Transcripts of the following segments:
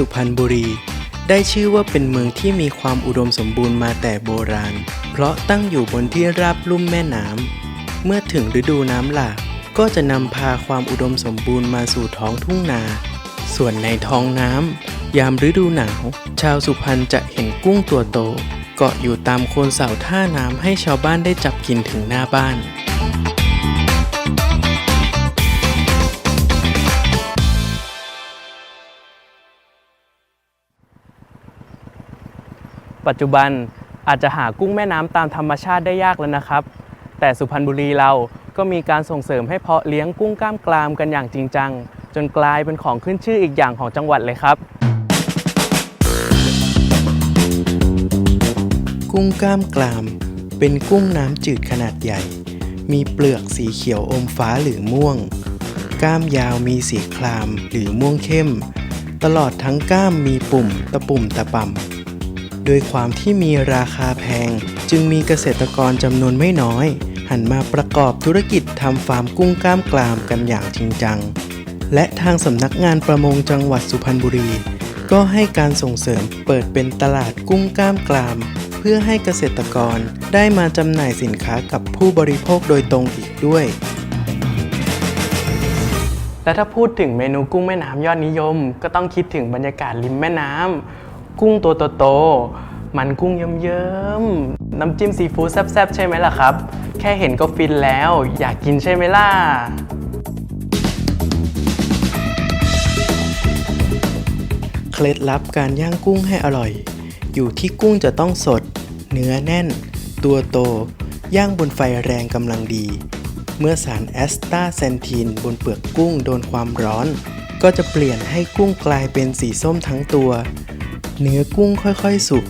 สุพรรณบุรี ได้ชื่อว่าเป็นเมืองที่มีความอุดมสมบูรณ์มาแต่โบราณ เพราะตั้งอยู่บนที่ราบลุ่มแม่น้ำเมื่อถึงฤดูน้ำหลากก็จะนำพาความอุดมสมบูรณ์มาสู่ท้องทุ่งนา ส่วนในท้องน้ำยามฤดูหนาว ชาวสุพรรณจะเห็นกุ้งตัวโต เกาะอยู่ตามโคนเสาท่าน้ำให้ชาวบ้านได้จับกินถึงหน้าบ้าน ปัจจุบันอาจจะหากุ้งแม่น้ำตามธรรมชาติได้ยากแล้วนะครับ แต่สุพรรณบุรีเราก็มีการส่งเสริมให้เพาะเลี้ยงกุ้งกล้ามกรามกันอย่างจริงจัง จนกลายเป็นของขึ้นชื่ออีกอย่างของจังหวัดเลยครับ กุ้งกล้ามกราม เป็นกุ้งน้ำจืดขนาดใหญ่ มีเปลือกสีเขียวอมฟ้าหรือม่วง กล้ามยาวมีสีครามหรือม่วงเข้ม ตลอดทั้งกล้ามมีปุ่มตะปุ่มตะป่ำ โดยความที่มีราคาแพง จึงมีเกษตรกรจำนวนไม่น้อย หันมาประกอบธุรกิจทำฟาร์มกุ้งกล้ามกรามกันอย่างจริงจัง และทางสำนักงานประมงจังหวัดสุพรรณบุรี ก็ให้การส่งเสริมเปิดเป็นตลาดกุ้งกล้ามกราม เพื่อให้เกษตรกรได้มาจำหน่ายสินค้ากับผู้บริโภคโดยตรงอีกด้วยและถ้าพูดถึงเมนูกุ้งแม่น้ำยอดนิยม ก็ต้องคิดถึงบรรยากาศริมแม่น้ำ กุ้งตัวโตๆมันกุ้งเยิ้มๆน้ำจิ้มซีฟู้ดแซ่บๆ ใช่ไหมล่ะครับ แค่เห็นก็ฟินแล้ว อยากกินใช่ไหมล่ะเคล็ดลับการย่างกุ้งให้อร่อย อยู่ที่กุ้งจะต้องสด เนื้อแน่น ตัวโต ย่างบนไฟแรงกำลังดี เมื่อสารแอสตาเซนทีนบนเปลือกกุ้งโดนความร้อน ก็จะเปลี่ยนให้กุ้งกลายเป็นสีส้มทั้งตัว เนื้อกุ้งค่อยๆสุก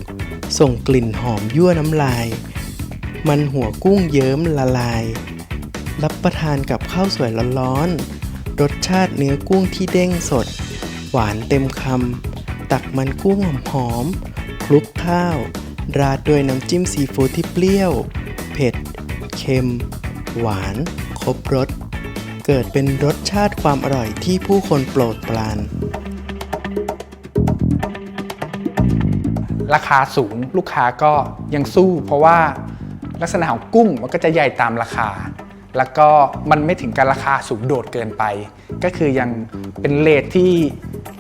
ส่งกลิ่นหอมยั่วน้ำลาย มันหัวกุ้งเยิ้มละลาย รับประทานกับข้าวสวยร้อนๆ รสชาติเนื้อกุ้งที่เด้งสด หวานเต็มคำ ตักมันกุ้งหอมๆคลุกข้าว ราดด้วยน้ำจิ้มซีฟู้ดที่เปรี้ยว เผ็ด เค็ม หวาน ครบรส เกิดเป็นรสชาติความอร่อยที่ผู้คนโปรดปราน ราคาสูงลูกค้าก็ยังสู้ เพราะว่าลักษณะของกุ้งมันก็จะใหญ่ตามราคา แล้วก็มันไม่ถึงการราคาสูงโดดเกินไป ก็คือยังเป็นเลทที่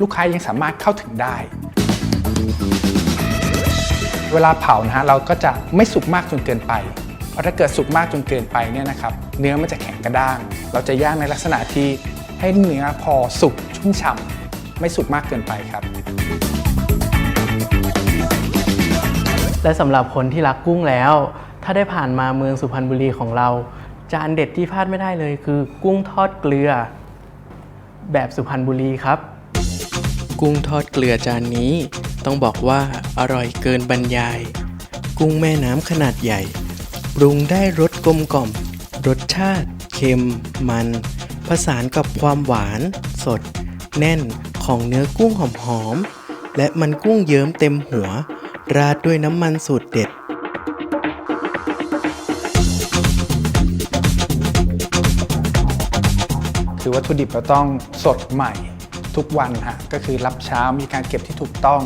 ลูกค้ายังสามารถเข้าถึงได้ เวลาเผานะฮะเราก็จะไม่สุกมากจนเกินไป เพราะถ้าเกิดสุกมากจนเกินไปเนี่ยนะครับเนื้อมันจะแข็งกระด้าง เราจะย่างในลักษณะที่ให้เนื้อพอสุกชุ่มฉ่ำไม่สุกมากเกินไปครับ และสำหรับคนที่รักกุ้งแล้ว ถ้าได้ผ่านมาเมืองสุพรรณบุรีของเรา จานเด็ดที่พลาดไม่ได้เลยคือ กุ้งทอดเกลือ แบบสุพรรณบุรีครับ กุ้งทอดเกลือจานนี้ ต้องบอกว่าอร่อยเกินบรรยาย กุ้งแม่น้ำขนาดใหญ่ ปรุงได้รสกลมกล่อม รสชาติ เค็ม มัน ผสานกับความหวาน สด แน่นของเนื้อกุ้งหอมๆและมันกุ้งเยิ้มเต็มหัว ราดด้วยน้ำมันสูตรเด็ด คือวัตถุดิบเราต้องสดใหม่ทุกวันฮะก็คือรับเช้ามีการเก็บที่ถูกต้อง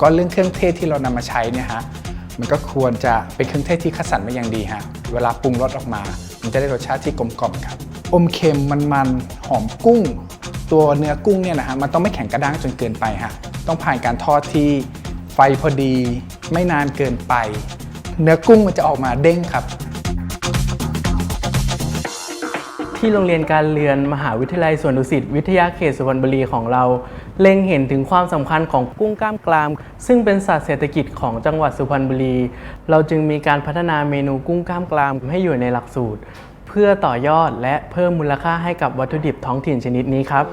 ก็เรื่องเครื่องเทศที่เรานำมาใช้เนี่ยฮะมันก็ควรจะเป็นเครื่องเทศที่คัดสรรมาอย่างดีฮะเวลาปรุงรสออกมา มันจะได้รสชาติที่กลมกล่อมครับอมเค็มมันๆหอมกุ้ง ตัวเนื้อกุ้งเนี่ยนะฮะมันต้องไม่แข็งกระด้างจนเกินไปฮะต้องผ่านการทอดที่ ฟพอดี ไม่นานเกินไป เนื้อกุ้งมันจะออกมาเด้งครับ ที่โรงเรียนการเรียนมหาวิทยาลัยสวนดุสิตวิทยาเขตสุพรรณบุรีของเรา เล็งเห็นถึงความสำคัญของกุ้งกล้ามกราม ซึ่งเป็นสัตว์เศรษฐกิจของจังหวัดสุพรรณบุรี เราจึงมีการพัฒนาเมนูกุ้งกล้ามกรามให้อยู่ในหลักสูตร เพื่อต่อยอดและเพิ่มมูลค่าให้กับวัตถุดิบท้องถิ่นชนิดนี้ครับ